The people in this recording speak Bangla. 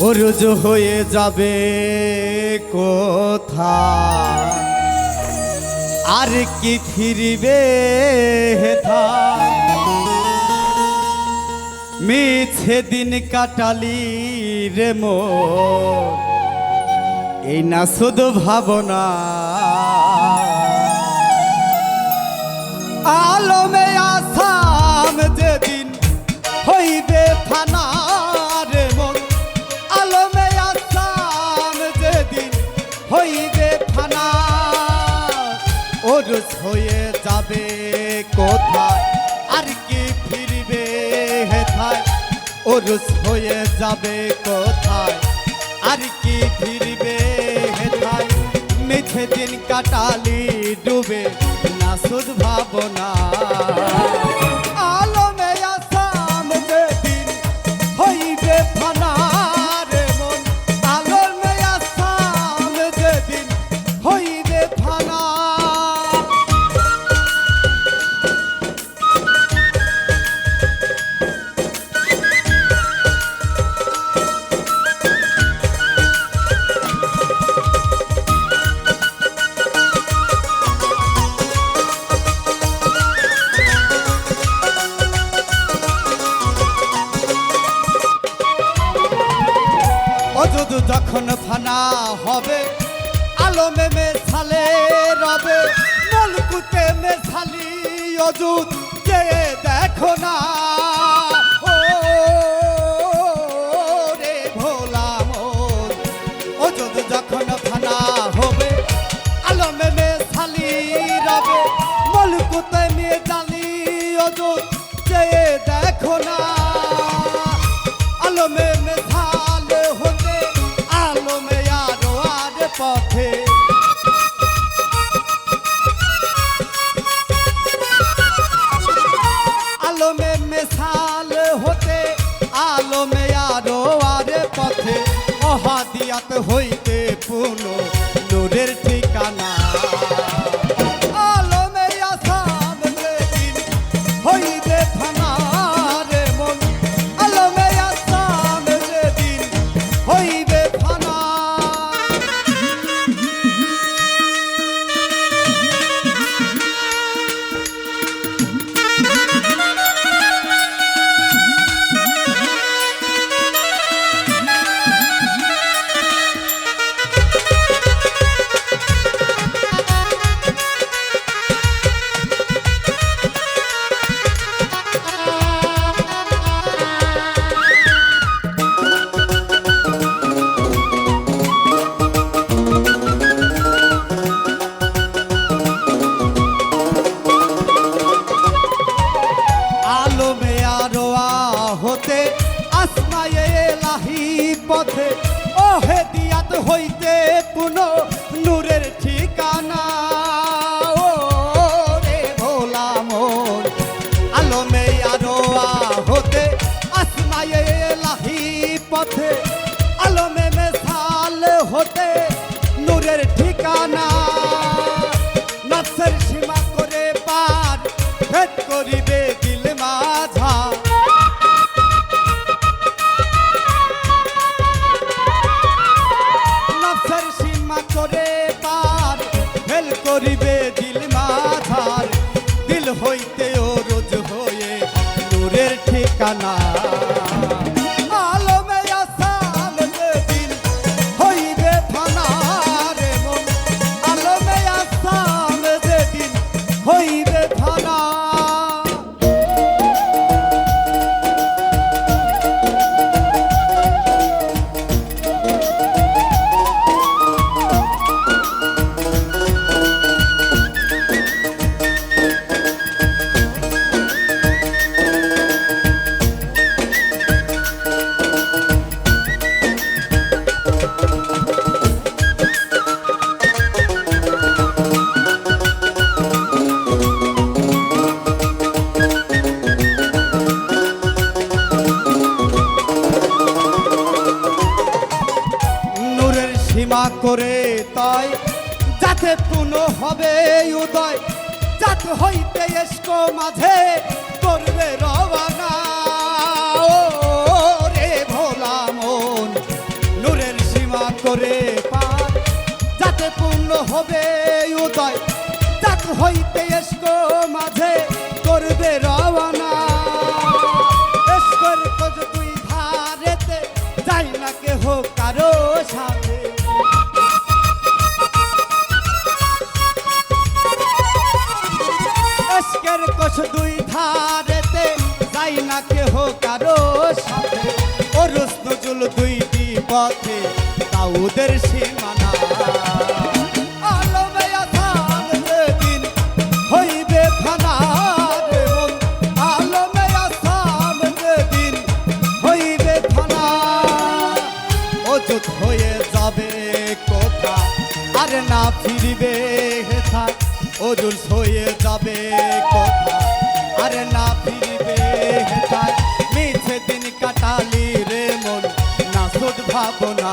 অরুজ হয়ে যাবে কোথা আর কি ফিরিবে হেথা মিছে দিন কাটালি রে মো এই না শুধু ভাবনা হয়ে যাবে কোথায়? আর কি ফিরবে হেথায়? ওরুস হয়ে যাবে কোথায়? আর কি ফিরবে হেথায়? মিথে দিন কাটালি ডুবে না শুধ ভাবনা। যখন ফানা হবে। আলমে মেছালে রবে নলকুতে মেছালি অযুদ যে দেখো না। ও রে ভোলা ফানা হবে হইতে পুন নূরের ঠিকানা। নফসের সীমা করে পার, ভেদ করিবে দিল মাঝা। নফসের সীমা করে পার ভেল করিবে দিল মাঝার। দিল হইতে ও রোজ হয়ে নূরের ঠিকানা। সীমা করে তাই যাতে পুনঃ হবে উদয় জাত হইতে এসকো মাঝে করবে রে মন করে যাতে পূর্ণ হবে উদয় যাক হইতে এসকো মাঝে করবে রওনা দুই ধারেতে, যাই না কেহ কারও সাথে। ওরস নজুল দুইটি পথে দাউদের সীমানা। মন। হয়ে যাবে কোথা? আর না ফিরবে হেথা। অজুল হয়ে যাবে কোথা। আর না ফিরবে হেথা মিছে দিন কাটালি রে মন, না সুদ ভাবনা।